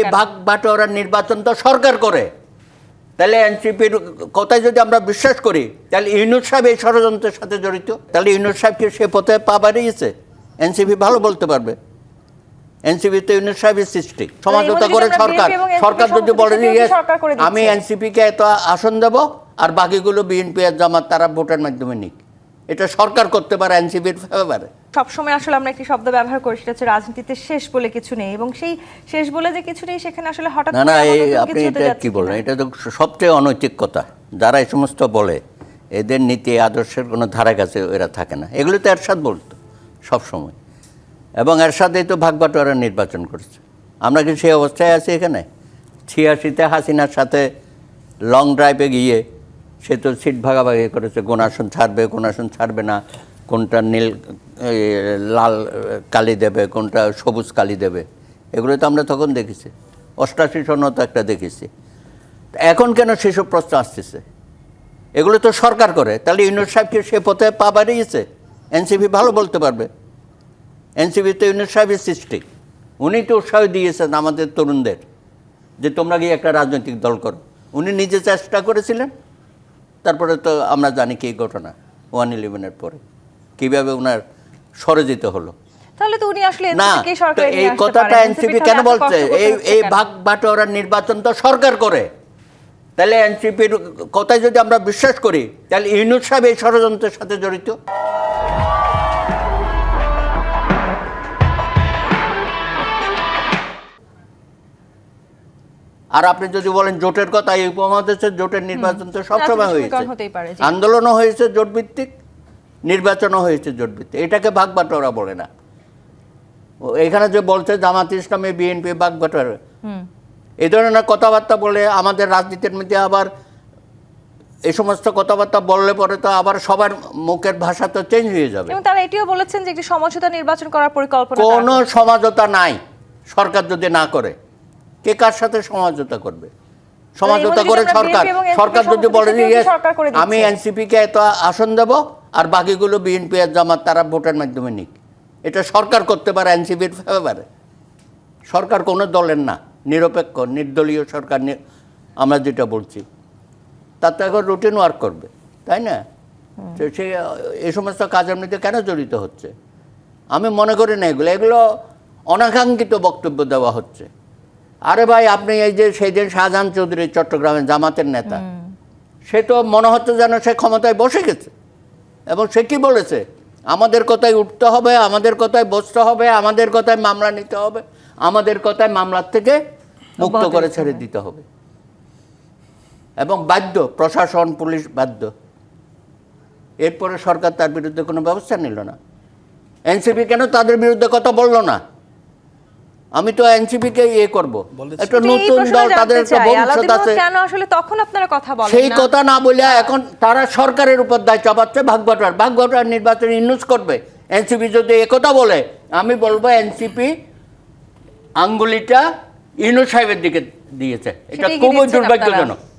এই? ভাগ বাটোয়ারার নির্বাচন তো সরকার করে। তাহলে এনসিপির কথায় যদি আমরা বিশ্বাস করি তাহলে ইউনুস সাহেব এই ষড়যন্ত্রের সাথে জড়িত। তাহলে ইউনুস সাহেবকে সে পথে পা বাড়িয়েছে? এনসিপি ভালো বলতে পারবে। এনসিপি তো ইউনুস সাহেবের সৃষ্টি। সমাজতা করে সরকার। সরকার যদি বলে। আমি এনসিপিকে এত আসন দেব আর বাকিগুলো বিএনপি আর জামাত তারা ভোটের মাধ্যমে নিক। এটা সরকার করতে পারে এনসিপির ফেভারে। সবসময় আসলে আমরা একটি শব্দ ব্যবহার করি সেটা হচ্ছে রাজনীতিতে শেষ বলে কিছু নেই। এবং সেই শেষ বলে যে কিছু নেই সেখানে আসলে হঠাৎ না না এই আপনি এটা কি বলেন এটা তো সবচেয়ে অনৈতিক কথা। যারা এই সমস্ত বলে এদের নীতি আদর্শের কোনো ধারা কাছে এরা থাকে না। এগুলো তো এরশাদ বলতো সবসময়। এবং এরশাদেই তো ভাগ বাটোয়ারা নির্বাচন করছে। আমরা কি সেই অবস্থায় আছি এখানে? ছিয়াশিতে হাসিনার সাথে লং ড্রাইভে গিয়ে সে তো সিট ভাগাভাগি করেছে কোন আসন ছাড়বে কোন আসন ছাড়বে না। কোনটা নীল লাল কালি দেবে, কোনটা সবুজ কালি দেবে। এগুলো তো আমরা তখন দেখেছি। অষ্টাশি সন্ন তো একটা দেখেছি। এখন কেন সেসব প্রশ্ন আসতেছে? এগুলো তো সরকার করে। তাহলে ইউনুস সাহেবকে সে পথে পা বাড়িয়েছে। এনসিপি ভালো বলতে পারবে। এনসিপি তো ইউনুস সাহেবের সৃষ্টি। উনি তো উৎসাহ দিয়েছেন আমাদের তরুণদের যে তোমরা গিয়ে একটা রাজনৈতিক দল করো। উনি নিজে চেষ্টা করেছিলেন। তারপরে তো আমরা জানি কি ঘটনা, ওয়ান ইলেভেনের পরে। কীভাবে ওনার সরজিত হলো? তাহলে তো উনি আসলে না এই কথাটা। এনসিপি কেন বলছে? এই এই ভাগ বাটোয়ারার নির্বাচন তো সরকার করে। তাহলে এনসিপির কথায় যদি আমরা বিশ্বাস করি তাহলে ইউনুস সাহেব এই ষড়যন্ত্রের সাথে জড়িত? আর আপনি যদি বলেন জোটের কথা এই উপমহাদেশের জোটের নির্বাচন তো সবসময় হয়েছে। আন্দোলনও হয়েছে জোট ভিত্তিক নির্বাচনও হয়েছে জোট ভিত্তিক। এটাকে ভাগ বাটোয়ারা বলে না। এখানে যে বলছে জামাত ইসলামী বিএনপি ভাগ বাটোয়ারা এই ধরনের কথাবার্তা বলে আমাদের রাজনীতির মধ্যে আবার এই সমস্ত কথাবার্তা বললে পরে তো আবার সবার মুখের ভাষা তো চেঞ্জ হয়ে যাবে। এবং তারা এটিও বলেছেন যে একটি সমঝোতা নির্বাচন করার পরিকল্পনা কোনো সমঝোতা নাই। সরকার যদি না করে কে কার সাথে সমঝোতা করবে? সমঝোতা করে সরকার। সরকার যদি বলে যে সেটাও কি "Yes, সরকার আমি এত আসন দেব আর বাকিগুলো বিএনপি আর জামাত তারা ভোটের মাধ্যমে নিক। এটা সরকার করতে পারে এনসিপির ফেভারে সরকার কোনো দলের না নিরপেক্ষ নির্দলীয় সরকার আমরা যেটা বলছি। তার তো এখন রুটিন ওয়ার্ক করবে তাই না? তো সে এই সমস্ত কাজের মধ্যে কেন জড়িত হচ্ছে? আমি মনে করি না এগুলো। এগুলো অনাকাঙ্ক্ষিত বক্তব্য দেওয়া হচ্ছে। আরে ভাই আপনি এই যে সেই দিন শাহজাহান চৌধুরী চট্টগ্রামের জামাতের নেতা সে তো মনে হচ্ছে যেন সে ক্ষমতায় বসে গেছে। এবং সে কি বলেছে? আমাদের কথায় উঠতে হবে আমাদের কথায় বসতে হবে আমাদের কথায় মামলা নিতে হবে আমাদের কথায় মামলার থেকে মুক্ত করে ছেড়ে দিতে হবে। এবং বাধ্য প্রশাসন পুলিশ বাধ্য। এরপরে সরকার তার বিরুদ্ধে কোনো ব্যবস্থা নিল না। এনসিপি কেন তাদের বিরুদ্ধে কথা বলল না? আমি তো এনসিপিকে ইয়ে করব। একটা নতুন দল তাদের একটা ভবিষ্যৎ আছে। কেন আসলে তখন আপনারা কথা বলেন সেই কথা না বলে এখন তারা সরকারের উপর দায় চাপাচ্ছে ভাগবটার ভাগবটার নির্বাচন ইউজ করবে। এনসিপি যদি একথা বলে আমি বলব এনসিপি আঙ্গুলিটা ইনু সাহেবের দিকে দিয়েছে। এটা খুবই দুর্ভাগ্যজনক।